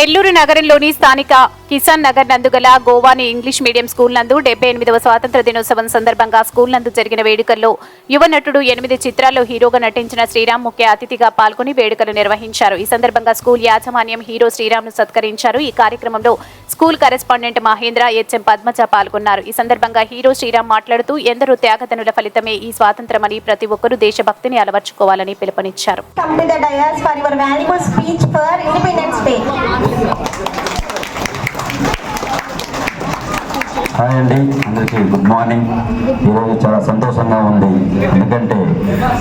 నెల్లూరు నగరంలోని స్థానిక కిసాన్ నగర్ నందుగల గోవాని ఇంగ్లీష్ మీడియం స్కూల్ నందు డెబ్బై ఎనిమిదవ స్వాతంత్ర దినోత్సవం సందర్భంగా స్కూల్ నందు జరిగిన వేడుకల్లో యువ నటుడు ఎనిమిది చిత్రాల్లో హీరోగా నటించిన శ్రీరామ్ ముఖ్య అతిథిగా పాల్గొని వేడుకలు నిర్వహించారు. ఈ సందర్భంగా స్కూల్ యాజమాన్యం హీరో శ్రీరామ్ను సత్కరించారు. ఈ కార్యక్రమంలో school correspondent Mahendra HM Padmaja పాల్గొన్నారు. ఈ సందర్భంగా హీరో శ్రీరామ్ మాట్లాడుతూ ఎందరో త్యాగతనుల ఫలితమే ఈ స్వాతంత్రమని ప్రతి ఒక్కరూ దేశభక్తిని అలవర్చుకోవాలని పిలుపునిచ్చారు. హాయ్ అండి అందరికీ గుడ్ మార్నింగ్ ఈరోజు చాలా సంతోషంగా ఉంది. ఎందుకంటే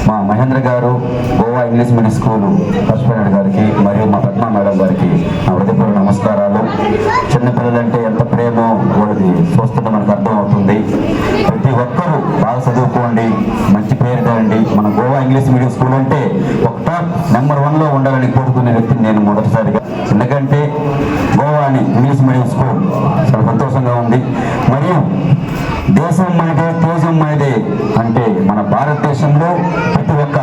మా Mahendra garu Goa English medium school Krishnanaidu గారికి మరియు మా పద్మా మేడం గారికి నా హృదయపూర్వ నమస్కారాలు. చిన్నపిల్లలంటే ఎంత ప్రేమో వాళ్ళది చూస్తుంటే మనకు అర్థమవుతుంది. ప్రతి ఒక్కరూ బాగా చదువుకోండి. మంచి పేరు తేండి మన గోవా ఇంగ్లీష్ మీడియం స్కూల్ అంటే ఒక టాప్ నెంబర్ వన్లో ఉండాలని కోరుకునే వ్యక్తిని నేను మొదటిసారిగా. ఎందుకంటే గోవా అని ఇంగ్లీష్ మీడియం స్కూల్ చాలా సంతోషంగా ఉంది. దేశం మనదే అంటే మన భారతదేశంలో ప్రతి ఒక్క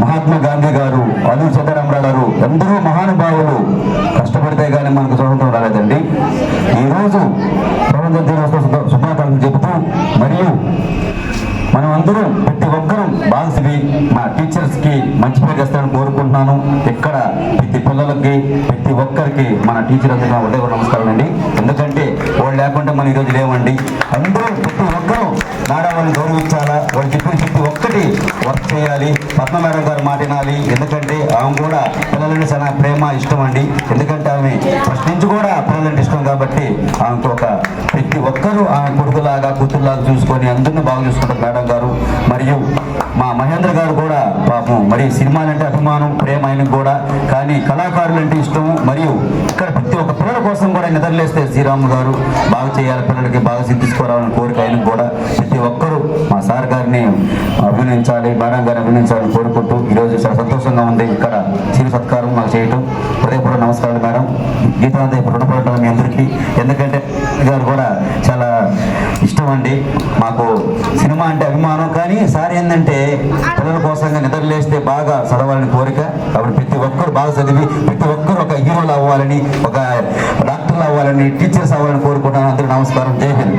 మహాత్మా గాంధీ గారు అల్లు సీతారామరావు గారు ఎందరో మహానుభావులు కష్టపడితే కానీ మనకు స్వతంత్రం రాలేదండి. ఈరోజు ప్రపంచ దినోత్సవ శుభాకాంక్షలు చెబుతూ మరియు మనం అందరం ప్రతి ఒక్కరూ బాన్స్వి మా టీచర్స్కి మంచి పేరు చేస్తారని కోరుకుంటున్నాను. ఇక్కడ ప్రతి పిల్లలకి ప్రతి ఒక్కరికి మన టీచర్ అందరూ ఒకటే నమస్కారం అండి. ఎందుకంటే వాళ్ళు లేకుండా మనం ఈరోజు లేవండి. అందరూ ప్రతి ఒక్కరూ మేడం గౌరవించాలా? వాళ్ళు చెప్పిన ప్రతి ఒక్కటి వర్క్ చేయాలి. పద్మ మేడం గారు మాటినాలి ఎందుకంటే ఆమె కూడా పిల్లలంటే చాలా ప్రేమ ఇష్టం అండి. ఎందుకంటే ఆమె ఫస్ట్ నుంచి కూడా పిల్లలంటే ఇష్టం కాబట్టి ఆమెకు ఒక ప్రతి ఒక్కరూ ఆమె కొడుకు లాగా చూసుకొని అందరినీ బాగా చూసుకుంటారు మేడం గారు. మరియు మా మహేంద్ర గారు కూడా పాపం. మరి సినిమాలంటే అభిమానం ప్రేమ ఆయనకు కూడా. కానీ కళాకారులు అంటే ఇష్టం మరియు ఇక్కడ ప్రతి ఒక్క పిల్లల కోసం కూడా నిద్రలేస్తే శ్రీరామ్ గారు బాగా చేయాలి పిల్లలకి బాగా సిద్ధించుకోవాలని కోరిక ఆయనకు కూడా ప్రతి ఒక్కరూ మా సార్ గారిని అభినందించాలి మేడం గారిని అభినందించాలని కోరుకుంటూ ఈరోజు చాలా సంతోషంగా ఉంది. ఇక్కడ చిరు సత్కారం మాకు చేయటం. హృదయపూర్వక నమస్కారాలు మేడం. గీతాంత ఇప్పుడు రుణపడటం మీ అందరికీ. ఎందుకంటే గారు కూడా చాలా అండి మాకు సినిమా అంటే అభిమానం కానీ సార్ ఏంటంటే పిల్లల కోసంగా నిద్రలేస్తే బాగా చదవాలని కోరిక. కాబట్టి ప్రతి ఒక్కరు బాగా చదివి ప్రతి ఒక్కరు ఒక హీరోలు అవ్వాలని ఒక డాక్టర్లు అవ్వాలని టీచర్స్ అవ్వాలని కోరుకుంటాను అందరూ నమస్కారం. జై హింద్.